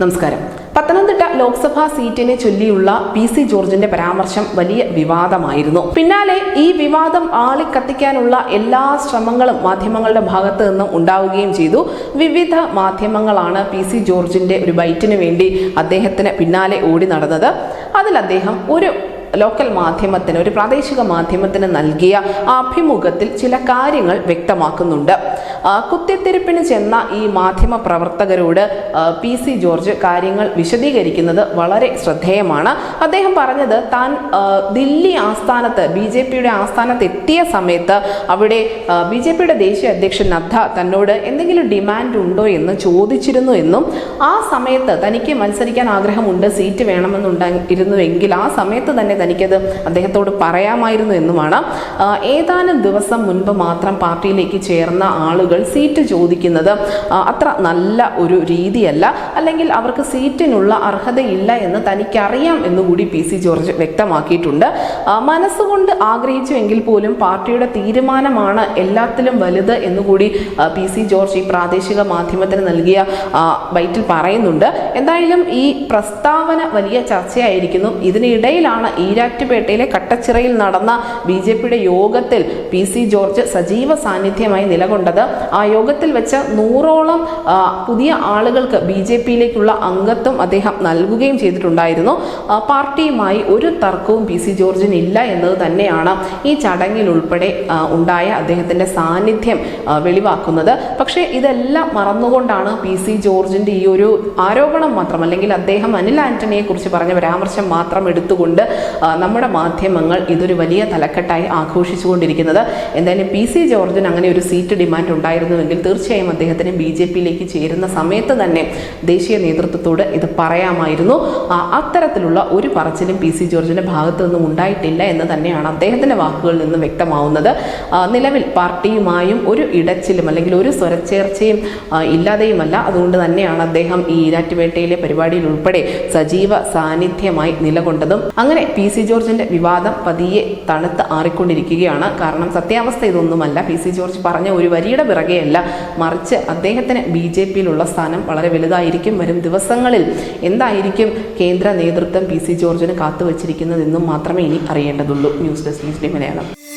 നമസ്കാരം. പത്തനംതിട്ട ലോക്സഭാ സീറ്റിനെ ചൊല്ലിയുള്ള P C ജോർജിന്റെ പരാമർശം വലിയ വിവാദമായിരുന്നു. പിന്നാലെ ഈ വിവാദം ആളിക്കത്തിക്കാനുള്ള എല്ലാ ശ്രമങ്ങളും മാധ്യമങ്ങളുടെ ഭാഗത്ത് നിന്നും ഉണ്ടാവുകയും ചെയ്തു. വിവിധ മാധ്യമങ്ങളാണ് പി സി ജോർജിന്റെ ഒരു ബൈറ്റിനു വേണ്ടി അദ്ദേഹത്തിന് പിന്നാലെ ഓടി നടന്നത്. അതിൽ അദ്ദേഹം ഒരു ലോക്കൽ മാധ്യമത്തിന് ഒരു പ്രാദേശിക മാധ്യമത്തിന് നൽകിയ അഭിമുഖത്തിൽ ചില കാര്യങ്ങൾ വ്യക്തമാക്കുന്നുണ്ട്. കുത്തിത്തിരിപ്പിന് ചെന്ന ഈ മാധ്യമ പ്രവർത്തകരോട് പി സി ജോർജ് കാര്യങ്ങൾ വിശദീകരിക്കുന്നത് വളരെ ശ്രദ്ധേയമാണ്. അദ്ദേഹം പറഞ്ഞത് താൻ ദില്ലി ആസ്ഥാനത്ത് ബി ജെ പിയുടെ ആസ്ഥാനത്ത് എത്തിയ സമയത്ത് അവിടെ ബി ജെ പിയുടെ ദേശീയ അധ്യക്ഷൻ നദ്ദ തന്നോട് എന്തെങ്കിലും ഡിമാൻഡ് ഉണ്ടോ എന്ന് ചോദിച്ചിരുന്നു എന്നും ആ സമയത്ത് തനിക്ക് മത്സരിക്കാൻ ആഗ്രഹമുണ്ട് സീറ്റ് വേണമെന്നുണ്ടായിരുന്നുവെങ്കിൽ ആ സമയത്ത് തന്നെ തനിക്കത് അദ്ദേഹത്തോട് പറയാമായിരുന്നു എന്നുമാണ്. ഏതാനും ദിവസം മുൻപ് മാത്രം പാർട്ടിയിലേക്ക് ചേർന്ന ആളുകൾ സീറ്റ് ചോദിക്കുന്നത് അത്ര നല്ല ഒരു രീതിയല്ല. അല്ലെങ്കിൽ അവർക്ക് സീറ്റിനുള്ള അർഹതയില്ല എന്ന് തനിക്കറിയാം എന്നുകൂടി പി സി ജോർജ് വ്യക്തമാക്കിയിട്ടുണ്ട്. മനസ്സുകൊണ്ട് ആഗ്രഹിച്ചുവെങ്കിൽ പോലും പാർട്ടിയുടെ തീരുമാനമാണ് എല്ലാത്തിലും വലുത് എന്നുകൂടി പി സി ജോർജ് ഈ പ്രാദേശിക മാധ്യമത്തിന് നൽകിയ ബൈറ്റിൽ പറയുന്നുണ്ട്. എന്തായാലും ഈ പ്രസ്താവന വലിയ ചർച്ചയായിരിക്കുന്നു. ഇതിനിടയിലാണ് ഈരാറ്റുപേട്ടയിലെ കട്ടച്ചിറയിൽ നടന്ന ബി ജെ പിയുടെ യോഗത്തിൽ പി സി ജോർജ് സജീവ സാന്നിധ്യമായി നിലകൊണ്ടത്. ആ യോഗത്തിൽ വെച്ച നൂറോളം പുതിയ ആളുകൾക്ക് ബി ജെ പിയിലേക്കുള്ള അംഗത്വം അദ്ദേഹം നൽകുകയും ചെയ്തിട്ടുണ്ടായിരുന്നു. പാർട്ടിയുമായി ഒരു തർക്കവും പി സി ജോർജിന് ഇല്ല എന്നത് തന്നെയാണ് ഈ ചടങ്ങിൽ ഉൾപ്പെടെ ഉണ്ടായ അദ്ദേഹത്തിന്റെ സാന്നിധ്യം വെളിവാക്കുന്നത്. പക്ഷേ ഇതെല്ലാം മറന്നുകൊണ്ടാണ് പി സി ജോർജിന്റെ ഈ ഒരു ആരോപണം മാത്രം അല്ലെങ്കിൽ അദ്ദേഹം അനിൽ ആന്റണിയെ കുറിച്ച് പറഞ്ഞ പരാമർശം മാത്രം എടുത്തുകൊണ്ട് നമ്മുടെ മാധ്യമങ്ങൾ ഇതൊരു വലിയ തലക്കെട്ടായി ആഘോഷിച്ചുകൊണ്ടിരിക്കുന്നത്. എന്തായാലും പി സി ജോർജിന് അങ്ങനെ ഒരു സീറ്റ് ഡിമാൻഡ് ഉണ്ടായിരുന്നുവെങ്കിൽ തീർച്ചയായും അദ്ദേഹത്തിന് ബി ജെ പിയിലേക്ക് ചേരുന്ന സമയത്ത് തന്നെ ദേശീയ നേതൃത്വത്തോട് ഇത് പറയാമായിരുന്നു. അത്തരത്തിലുള്ള ഒരു പറച്ചിലും പി സി ജോർജിന്റെ ഭാഗത്തു നിന്നും ഉണ്ടായിട്ടില്ല എന്ന് തന്നെയാണ് അദ്ദേഹത്തിന്റെ വാക്കുകളിൽ നിന്ന് വ്യക്തമാവുന്നത്. നിലവിൽ പാർട്ടിയുമായും ഒരു ഇടച്ചിലും അല്ലെങ്കിൽ ഒരു സ്വരച്ചേർച്ചയും ഇല്ലാതെയുമല്ല. അതുകൊണ്ട് തന്നെയാണ് അദ്ദേഹം ഈ ഈരാറ്റുപേട്ടയിലെ പരിപാടിയിൽ ഉൾപ്പെടെ സജീവ സാന്നിധ്യമായി നിലകൊണ്ടതും. അങ്ങനെ പി സി ജോർജിന്റെ വിവാദം പതിയെ തണുത്ത് ആറിക്കൊണ്ടിരിക്കുകയാണ്. കാരണം സത്യാവസ്ഥ ഇതൊന്നുമല്ല. പി സി ജോർജ് പറഞ്ഞ ഒരു വരിയുടെ പിറകെയല്ല. മറിച്ച് അദ്ദേഹത്തിന് ബി ജെ പിയിലുള്ള സ്ഥാനം വളരെ വലുതായിരിക്കും. വരും ദിവസങ്ങളിൽ എന്തായിരിക്കും കേന്ദ്ര നേതൃത്വം പി സി ജോർജിന് കാത്തുവച്ചിരിക്കുന്നതെന്നും മാത്രമേ ഇനി അറിയേണ്ടതുള്ളൂ. News desk Malayalam.